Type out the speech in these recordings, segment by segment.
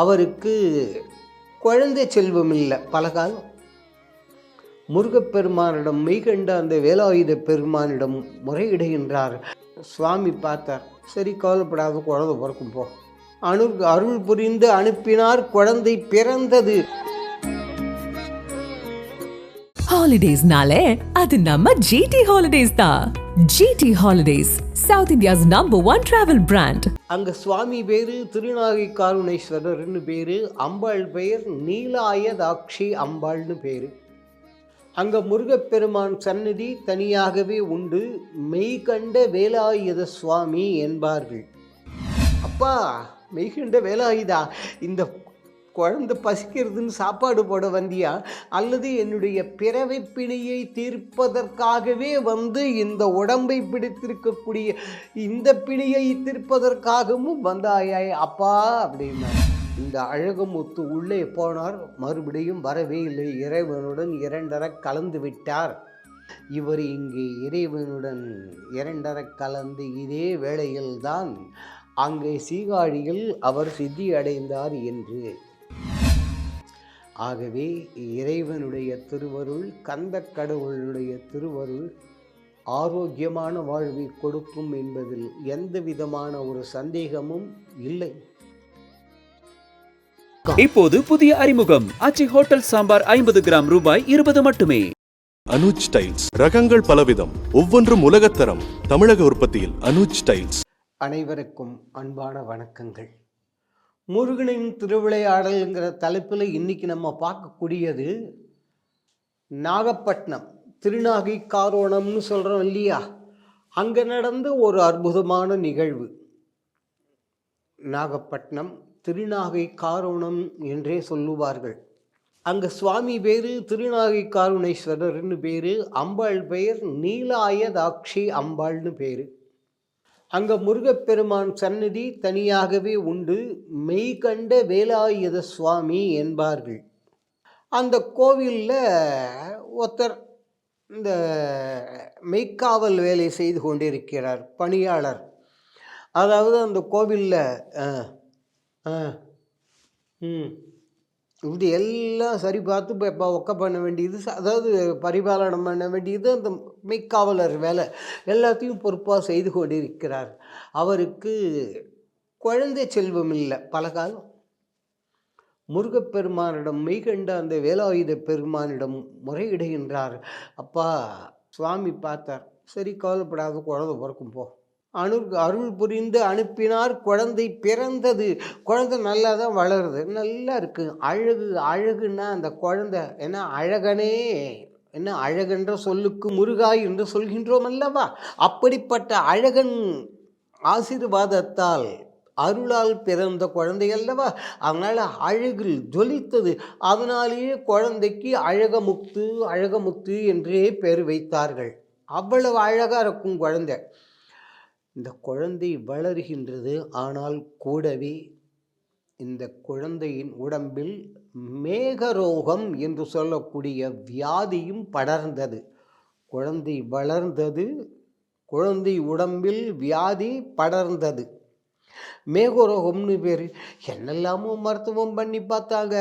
அவருக்கு குழந்தை செல்வம் இல்லை பல காலம். முருகப்பெருமானிடம் மெய்கண்ட அந்த வேலாயுத பெருமானிடம் முறையிடுகின்றார் சுவாமி பார்த்தார். சரி கவலைப்படாத குழந்தை பிறக்கும் போ. அனு அருள் புரிந்து அனுப்பினார். குழந்தை பிறந்தது. ஹாலிடேஸ்னாலே அது நம்ம ஜிடி ஹாலிடேஸ் தான் GT Holidays South India's number one travel brand அங்கே சுவாமி பேர் திருநாகை காருணேஸ்வரர்னு பேர் அம்பாள் பெயர் நீலாயதாட்சி அம்பாள்னு பேர். அங்கே முருகப்பெருமான் சந்நிதி தனியாகவே உண்டு மெய்கண்ட வேலாயுத சுவாமி என்பார்கள். அப்பா மெய்கண்ட வேலாயுதா? இந்த குழந்த பசிக்கிறதுன்னு சாப்பாடு போட வந்தியா? அல்லது என்னுடைய பிறவை பிணியை தீர்ப்பதற்காகவே வந்து இந்த உடம்பை பிடித்திருக்கக்கூடிய இந்த பிணியை தீர்ப்பதற்காகவும் வந்தாயாய் அப்பா அப்படின்னா இந்த அழகமுத்து உள்ளே போனார். மறுபடியும் வரவே இல்லை. இறைவனுடன் இரண்டர கலந்து விட்டார். இவர் இங்கே இறைவனுடன் இரண்டர கலந்து இதே வேளையில்தான் அங்கே சீகாழியில் அவர் சித்தி அடைந்தார் என்று ஆகவே இறைவனுடைய திருவருள் கந்த கடவுளுடைய திருவருள் ஆரோக்கியமான வாழ்வை கொடுக்கும் என்பதில் எந்த விதமான ஒரு சந்தேகமும் இல்லை. இப்போது புதிய அறிமுகம். அச்சி ஹோட்டல் சாம்பார் ஐம்பது கிராம் ரூபாய் இருபது மட்டுமே. அனுஜ் டைல்ஸ். ரகங்கள் பலவிதம். ஒவ்வொன்றும் உலகத்தரம். தமிழக உற்பத்தியில் அனுஜ் டைல்ஸ். அனைவருக்கும் அன்பான வணக்கங்கள். முருகனின் திருவிளையாடல்ங்கிற தலைப்பில் இன்றைக்கி நம்ம பார்க்கக்கூடியது நாகப்பட்டினம் திருநாகை காரோணம்னு சொல்கிறோம் இல்லையா? அங்கே நடந்த ஒரு அற்புதமான நிகழ்வு. நாகப்பட்டினம் திருநாகை காரோணம் என்றே சொல்லுவார்கள். அங்கே சுவாமி பேர் திருநாகை காருணேஸ்வரர்னு பேர் அம்பாள் பெயர் நீலாயதாட்சி அம்பாள்னு பேர். அங்கே முருகப்பெருமான் சந்நிதி தனியாகவே உண்டு. மெய்கண்ட வேலாயுத சுவாமி என்பார்கள். அந்த கோவிலில் ஒருத்தர் இந்த மெய்க்காவல் வேலை செய்து கொண்டிருக்கிறார் பணியாளர். அதாவது அந்த கோவிலில் ஆ ஆ ம். இது எல்லாம் சரி பார்த்து இப்போ இப்போ ஒக்க பண்ண வேண்டியது அதாவது பரிபாலனம் பண்ண வேண்டியது அந்த மெய்க்காவலர் வேலை. எல்லாத்தையும் பொறுப்பாக செய்து கொண்டிருக்கிறார். அவருக்கு குழந்தை செல்வம் இல்லை பல காலம். முருகப்பெருமானிடம் மெய்கண்ட அந்த வேலாயுத பெருமானிடம் முறையிடுகின்றார். அப்பா சுவாமி பார்த்தார். சரி கவலைப்படாத குழந்தை பிறக்கும் போ. அனு அருள் புரிந்து அனுப்பினார். குழந்தை பிறந்தது. குழந்தை நல்லா தான் வளருது. நல்லா இருக்குது அழகு அழகுன்னா அந்த குழந்தை என்ன அழகனே என்ன அழகென்ற சொல்லுக்கு முருகாய் என்று சொல்கின்றோம் அல்லவா? அப்படிப்பட்ட அழகன் ஆசீர்வாதத்தால் அருளால் பிறந்த குழந்தை அல்லவா? அதனால் அழகில் ஜொலித்தது. அதனாலேயே குழந்தைக்கு அழகமுத்து அழகமுத்து என்றே பெயர் வைத்தார்கள். அவ்வளவு அழகாக இருக்கும் குழந்தை. இந்த குழந்தை வளர்கின்றது. ஆனால் கூடவே இந்த குழந்தையின் உடம்பில் மேகரோகம் என்று சொல்லக்கூடிய வியாதியும் படர்ந்தது. குழந்தை வளர்ந்தது குழந்தை உடம்பில் வியாதி படர்ந்தது. மேகரோகம்னு பேர். என்னெல்லாமோ மருத்துவம் பண்ணி பார்த்தாங்க.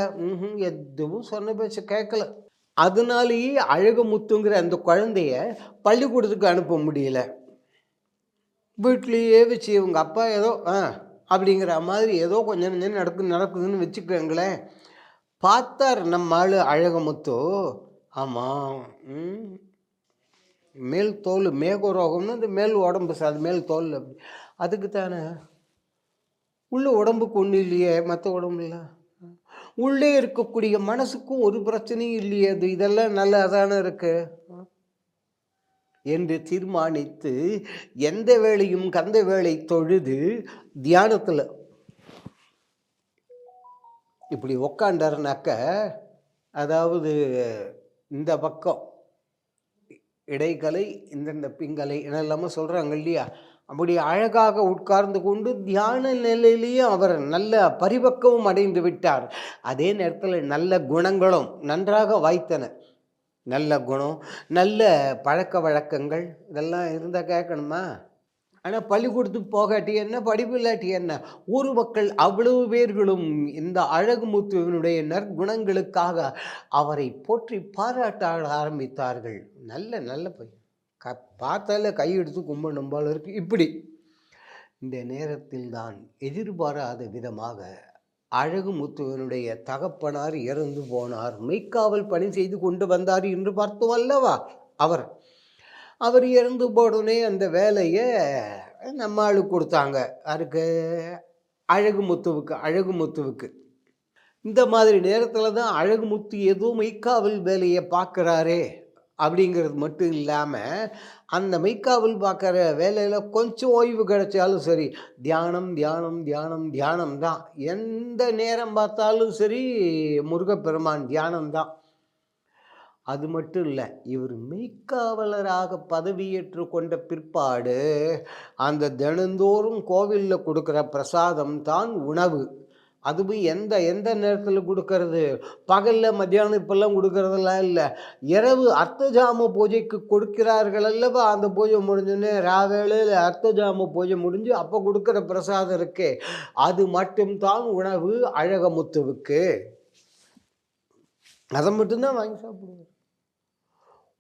எதுவும் சொன்ன பேச்சு கேட்கல. அதனாலேயே அழகுமுத்துங்கிற அந்த குழந்தைய பள்ளிக்கூடத்துக்கு அனுப்ப முடியல. வீட்லேயே வச்சு இவங்க அப்பா ஏதோ ஆ அப்படிங்கிற மாதிரி ஏதோ கொஞ்சம் கொஞ்சம் நடக்கு நடக்குதுன்னு வச்சுக்கோங்களேன். பார்த்தார் நம்ம ஆள் அழகமுத்து ஆமாம் மேல் தோல் மேகரோகம்னு இந்த மேல் உடம்பு அது மேல் தோல் அப்படி. அதுக்கு தானே? உள்ள உடம்புக்கு ஒன்றும் இல்லையே மற்ற உடம்புல உள்ளே இருக்கக்கூடிய மனசுக்கும் ஒரு பிரச்சனையும் இல்லையே அது இதெல்லாம் நல்லா இருக்குது என்று தீர்மானித்து எந்த வேளையும் கந்த வேளை தொழுது தியானத்தில் இப்படி உக்காண்டாருனாக்க அதாவது இந்த பக்கம் இடைக்கலை இந்தந்த பிங்கலை என்னெல்லாமோ சொல்கிறாங்க இல்லையா? அப்படி அழகாக உட்கார்ந்து கொண்டு தியான நிலையிலேயும் அவர் நல்ல பரிபக்குவம் அடைந்து விட்டார். அதே நேரத்தில் நல்ல குணங்களும் நன்றாக வாய்த்தன. நல்ல குணம் நல்ல பழக்க வழக்கங்கள் இதெல்லாம் இருந்தால் கேட்கணுமா? ஆனால் பள்ளிக்கூடத்துக்கு போகாட்டி என்ன படிப்பு இல்லாட்டி என்ன? ஊர் மக்கள் அவ்வளவு பேர்களும் இந்த அழகுமுத்துவனுடைய நற்குணங்களுக்காக அவரை போற்றி பாராட்ட ஆரம்பித்தார்கள். நல்ல நல்ல பையன் க பார்த்தால கையெடுத்து கும்பிடணும் போல இருக்கு. இப்படி. இந்த நேரத்தில் தான் எதிர்பாராத விதமாக அழகுமுத்துவனுடைய தகப்பனார் இறந்து போனார். மெய்க்காவல் பணி செய்து கொண்டு வந்தார் என்று பார்த்தோம் அல்லவா? அவர் அவர் இறந்து போடனே அந்த வேலையை நம்ம ஆளுக்கு கொடுத்தாங்க. அதுக்கு அழகுமுத்துவுக்கு அழகுமுத்துவுக்கு இந்த மாதிரி நேரத்தில் தான் அழகுமுத்து ஏதோ மெய்க்காவல் வேலையை பார்க்குறாரே. அப்படிங்கிறது மட்டும் இல்லாமல் அந்த மெய்க்காவல் பார்க்குற வேலையில் கொஞ்சம் ஓய்வு கிடைச்சாலும் சரி தியானம் தியானம் தியானம் தியானம் தான். எந்த நேரம் பார்த்தாலும் சரி முருகப்பெருமான் தியானம் தான். அது மட்டும் இல்லை இவர் மெய்க்காவலராக பதவியேற்று கொண்ட பிற்பாடு அந்த தினந்தோறும் கோவிலில் கொடுக்குற பிரசாதம் தான் உணவு. அதுவும் எந்த எந்த நேரத்தில் கொடுக்கறது? பகலில் மத்தியானம் இப்பெல்லாம் கொடுக்கறதெல்லாம் இல்லை. இரவு அர்த்தஜாம பூஜைக்கு கொடுக்கிறார்கள் அல்லவா? அந்த பூஜை முடிஞ்சோடனே ராவேளையில் அர்த்தஜாம பூஜை முடிஞ்சு அப்போ கொடுக்குற பிரசாதம் இருக்கே. அது மட்டும்தான் உணவு அழகமுத்துவுக்கு. அதை மட்டும்தான் வாங்கி சாப்பிடுவார்.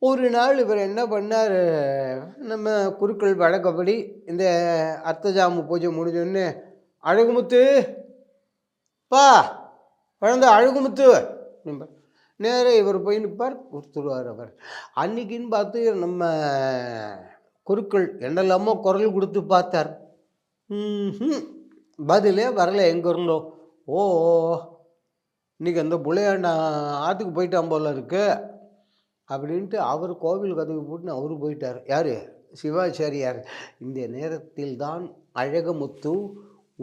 ஒரு நாள் இவர் என்ன பண்ணார்? நம்ம குருக்கள் வழக்கப்படி இந்த அர்த்தஜாம பூஜை முடிஞ்சோடனே அழகுமுத்து பா குழந்த அழுகுமுத்து. நேராக இவர் போய் நிற்பார் கொடுத்துருவார் அவர். அன்னைக்குன்னு பார்த்து நம்ம குருக்கள் என்னெல்லாமோ குரல் கொடுத்து பார்த்தார். பதிலே வரல எங்கே இருந்தோ. ஓ இன்னைக்கு அந்த புள்ளையாண்டா ஆற்றுக்கு போயிட்டான் போல இருக்கு. அப்படின்ட்டு அவர் கோவில் கதவு போட்டு அவரு போயிட்டார். யார்? சிவாச்சாரியார். இந்த நேரத்தில் தான் அழகமுத்து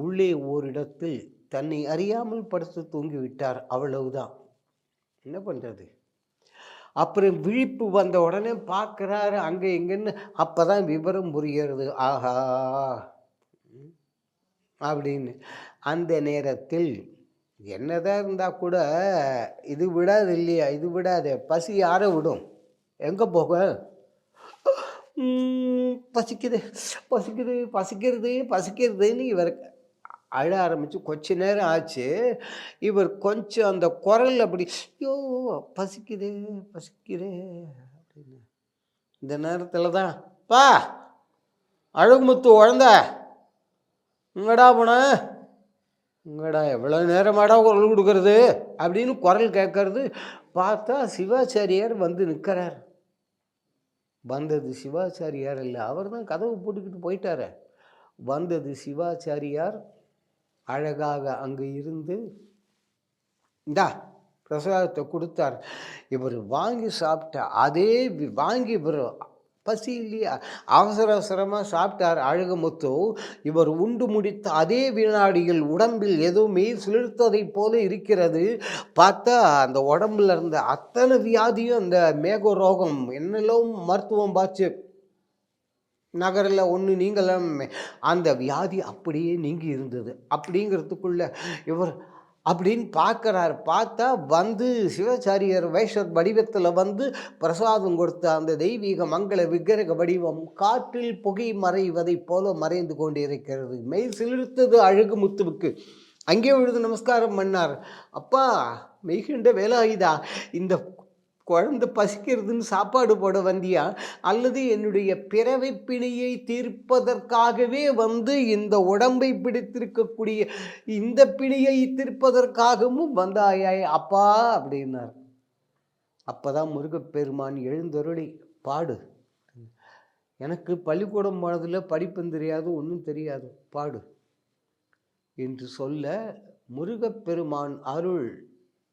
உள்ளே ஓரிடத்தில் தன்னை அறியாமல் படுத்து தூங்கி விட்டார் அவ்வளவுதான். என்ன பண்ணுறது அப்புறம் விழிப்பு வந்த உடனே பார்க்குறாரு அங்கே இங்கேன்னு அப்போ தான் விவரம் புரிகிறது. ஆஹா! அப்படின்னு. அந்த நேரத்தில் என்னதான் இருந்தால் கூட இது விடாது இல்லையா இது விடாது பசி யாரை விடும். எங்கே போக? பசிக்குது பசிக்குது பசிக்கிறது பசிக்கிறதுன்னு இவர் அழ ஆரம்பித்து கொஞ்ச நேரம் ஆச்சு. இவர் கொஞ்சம் அந்த குரல் அப்படி ஐயோ பசிக்குது பசிக்குது அப்படின்னு. இந்த நேரத்தில் தான் பா அழகுமுத்து உழந்த. இங்கடா போன? இங்கடா எவ்வளோ நேரமாடா குரல் கொடுக்கறது? அப்படின்னு குரல் கேட்கறது பார்த்தா சிவாச்சாரியார் வந்து நிற்கிறார் வந்தது சிவாச்சாரியார் இல்லை அவர் தான் கதவு போட்டுக்கிட்டு போயிட்டார். வந்தது சிவாச்சாரியார் அழகாக அங்கே இருந்து இந்தா பிரசாதத்தை கொடுத்தார். இவர் வாங்கி சாப்பிட்ட அதே வி- வாங்கி இவர் பசி இல்லையா அவசர அவசரமாக சாப்பிட்டார் அழகுமுத்து இவர் உண்டு முடித்த அதே வினாடியில் உடம்பில் எதுவுமே சிலிர்த்ததைப் போல இருக்கிறது. பார்த்தா அந்த உடம்புல இருந்த அத்தனை வியாதியும் அந்த மேக ரோகம் என்னெல்லாம் மருத்துவம் பார்த்து நகரில் ஒன்று நீங்களாம் அந்த வியாதி அப்படியே நீங்கி இருந்தது. அப்படிங்கிறதுக்குள்ள இவர் அப்படின்னு பார்க்குறாரு. பார்த்தா வந்து சிவாச்சாரியர் வைஷ்ணவ வடிவத்தில் வந்து பிரசாதம் கொடுத்த அந்த தெய்வீக மங்கள விக்கிரக வடிவம் காற்றில் புகை மறைவதைப் போல மறைந்து கொண்டிருக்கிறது. மெய் சிலிர்த்தது அழகு முத்துவுக்கு. அங்கே விழுது நமஸ்காரம் பண்ணார். அப்பா மெய்கின்ற வேலாயுதா இந்த குழந்த பசிக்கிறதுன்னு சாப்பாடு போட வந்தியா? அல்லது என்னுடைய பிறவை பிணியை தீர்ப்பதற்காகவே வந்து இந்த உடம்பை பிடித்திருக்கக்கூடிய இந்த பிணியை தீர்ப்பதற்காகவும் வந்தாயாய் அப்பா அப்படின்னார். அப்போதான் முருகப்பெருமான் எழுந்தருளி பாடு. எனக்கு பள்ளிக்கூடம் போனதில் படிப்பும் தெரியாது ஒன்றும் தெரியாது. பாடு. என்று சொல்ல முருகப்பெருமான் அருள்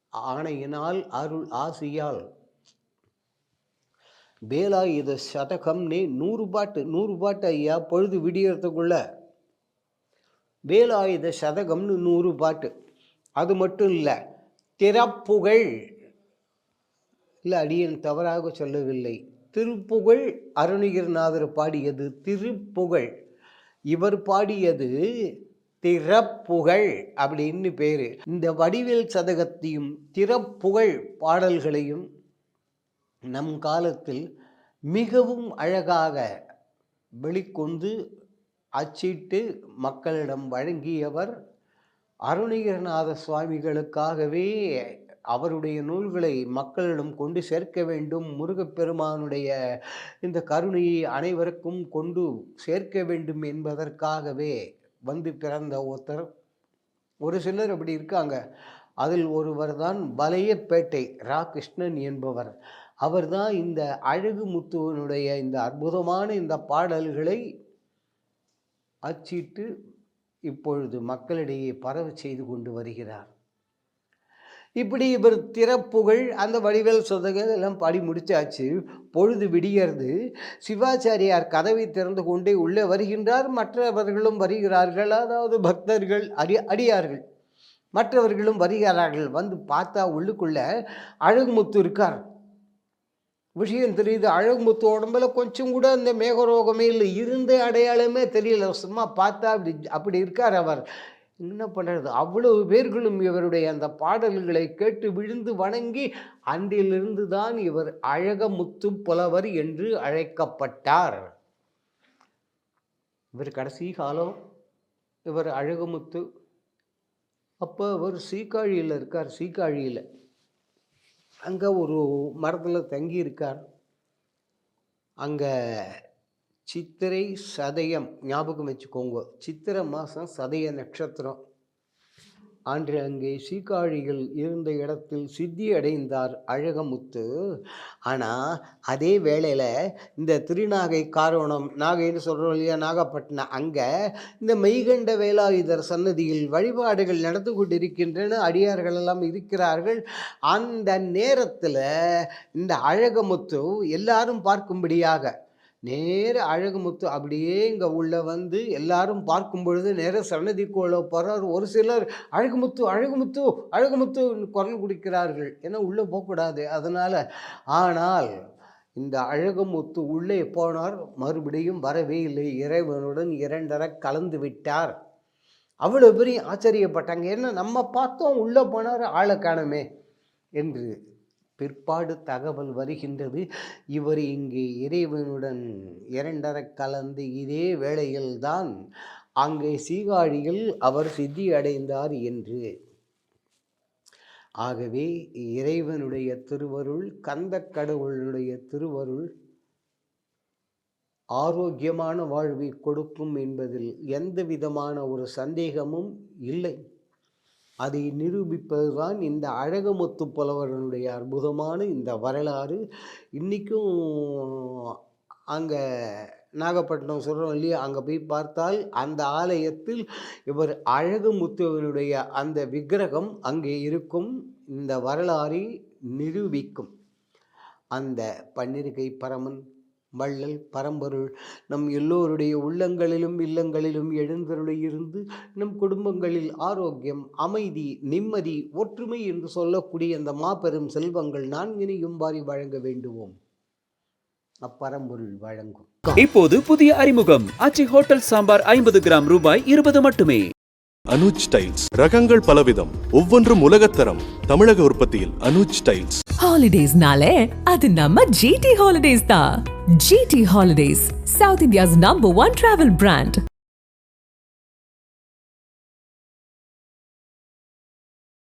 ஆணையினால் அருள் ஆசியால் வேலாயுத சதகம்னு நூறு பாட்டு நூறு பாட்டு ஐயா பொழுது விடியறதுக்குள்ள. வேலாயுத சதகம்னு நூறு பாட்டு. அது மட்டும் இல்லை திறப்புகழ் இல்லை அடியன் தவறாக சொல்லவில்லை. திருப்புகழ் அருணகிரிநாதர் பாடியது திருப்புகழ். இவர் பாடியது திறப்புகழ் அப்படின்னு பேர். இந்த வடிவேல் சதகத்தையும் திறப்புகழ் பாடல்களையும் நம் காலத்தில் மிகவும் அழகாக வெளிக்கொண்டு அச்சிட்டு மக்களிடம் வழங்கியவர் அருணகிரிநாத சுவாமிகளுக்காகவே அவருடைய நூல்களை மக்களிடம் கொண்டு சேர்க்க வேண்டும் முருகப்பெருமானுடைய இந்த கருணையை அனைவருக்கும் கொண்டு சேர்க்க வேண்டும் என்பதற்காகவே வந்து பிறந்த ஒருத்தர். ஒரு சிலர் அப்படி இருக்காங்க. அதில் ஒருவர் தான் வலையப்பேட்டை ரா கிருஷ்ணன் என்பவர். அவர்தான் இந்த அழகு முத்துவனுடைய இந்த அற்புதமான இந்த பாடல்களை அச்சிட்டு இப்பொழுது மக்களிடையே பரவ செய்து கொண்டு வருகிறார். இப்படி இவர் திறப்புகழ் அந்த வடிவேல் சொந்தங்கள் எல்லாம் படி முடிச்சாச்சு. பொழுது விடியறது. சிவாச்சாரியார் கதவை திறந்து கொண்டே உள்ளே வருகின்றார். மற்றவர்களும் வருகிறார்கள். அதாவது பக்தர்கள் அடி அடியார்கள். மற்றவர்களும் வருகிறார்கள். வந்து பார்த்தா உள்ளுக்குள்ள அழகுமுத்து இருக்கார். விஷயம் தெரியுது. அழகுமுத்து உடம்புல கொஞ்சம் கூட அந்த மேகரோகமே இல்லை. இருந்த அடையாளமே தெரியல. சும்மா பார்த்தா அப்படி அப்படி இருக்கார் அவர். என்ன பண்ணுறது அவ்வளவு பேர்களும் இவருடைய அந்த பாடல்களை கேட்டு விழுந்து வணங்கி அன்றிலிருந்து தான் இவர் அழகமுத்து புலவர் என்று அழைக்கப்பட்டார். இவர் கடைசி காலம் இவர் அழகுமுத்து. அப்போ அவர் சீக்காழியில் இருக்கார். சீக்காழியில் அங்கே ஒரு மரத்தில் தங்கி இருக்கார் அங்கே சித்திரை சதயம் ஞாபகம் வச்சுக்கோங்க. சித்திரை மாதம் சதய நட்சத்திரம். அன்று அங்கே சீக்காழிகள் இருந்த இடத்தில் சித்தி அடைந்தார் அழகமுத்து. ஆனால் அதே வேளையில் இந்த திருநாகை காரோணம் நாகைன்னு சொல்கிறோம் இல்லையா நாகப்பட்டினம் அங்கே இந்த மெய்கண்ட வேலாயுதர் சன்னதியில் வழிபாடுகள் நடந்து கொண்டிருக்கின்றன அடியார்கள் எல்லாம் இருக்கிறார்கள். அந்த நேரத்தில் இந்த அழகமுத்து எல்லாரும் பார்க்கும்படியாக நேர அழகுமுத்து அப்படியே இங்கே உள்ள வந்து எல்லாரும் பார்க்கும் பொழுது நேர சன்னதிக்குள்ள போகிறார் ஒரு சிலர் அழகுமுத்து அழகுமுத்து அழகுமுத்து குரல் குடிக்கிறார்கள். ஏன்னா உள்ளே போகக்கூடாது. அதனால் ஆனால் இந்த அழகுமுத்து உள்ளே போனார். மறுபடியும் வரவே இல்லை. இறைவனுடன் இரண்டரை கலந்து விட்டார். அவ்வளோ பெரிய ஆச்சரியப்பட்டாங்க. ஏன்னா நம்ம பார்த்தோம் உள்ளே போனார் ஆளை காணமே என்று பிற்பாடு தகவல் வருகின்றது. இவர் இங்கே இறைவனுடன் இரண்டர கலந்து இதே வேளையில்தான் அங்கே சீகாழியில் அவர் சித்தி அடைந்தார் என்று. ஆகவே இறைவனுடைய திருவருள் கந்த கடவுளுடைய திருவருள் ஆரோக்கியமான வாழ்வை கொடுக்கும் என்பதில் எந்த விதமான ஒரு சந்தேகமும் இல்லை. அதை நிரூபிப்பதுதான் இந்த அழகமுத்து புலவரனுடைய அற்புதமான இந்த வரலாறு. இன்றைக்கும் அங்கே நாகப்பட்டினம் சொல்கிறோம் இல்லையா? அங்கே போய் பார்த்தால் அந்த ஆலயத்தில் இவர் அழகுமுத்துவனுடைய அந்த விக்கிரகம் அங்கே இருக்கும். இந்த வரலாறை நிரூபிக்கும். அந்த பன்னிருகை பரமன் வள்ளல் பரம்பொருள். நம் எல்லோருடைய உள்ளங்களிலும் இல்லங்களிலும் எழுந்தருளியிருந்து நம் குடும்பங்களில் ஆரோக்கியம் அமைதி நிம்மதி ஒற்றுமை என்று சொல்லக்கூடிய அந்த மாபெரும் செல்வங்கள் நான்கினையும் வாரி வழங்க வேண்டுவோம். அப்பரம்பொருள் வழங்கும். இப்போது புதிய அறிமுகம். அச்சி ஹோட்டல் சாம்பார் ஐம்பது கிராம் ரூபாய் இருபது மட்டுமே. அனுஜ் டைல்ஸ் ரகங்கள் பலவிதம். ஒவ்வொன்றும் உலகத்தரம். தமிழக உற்பத்தியில் அனுஜ் டைல்ஸ் ஹாலிடேஸ்னாலே அது நம்ம ஜிடி ஹாலிடேஸ் தான். GT Holidays South India's number one travel brand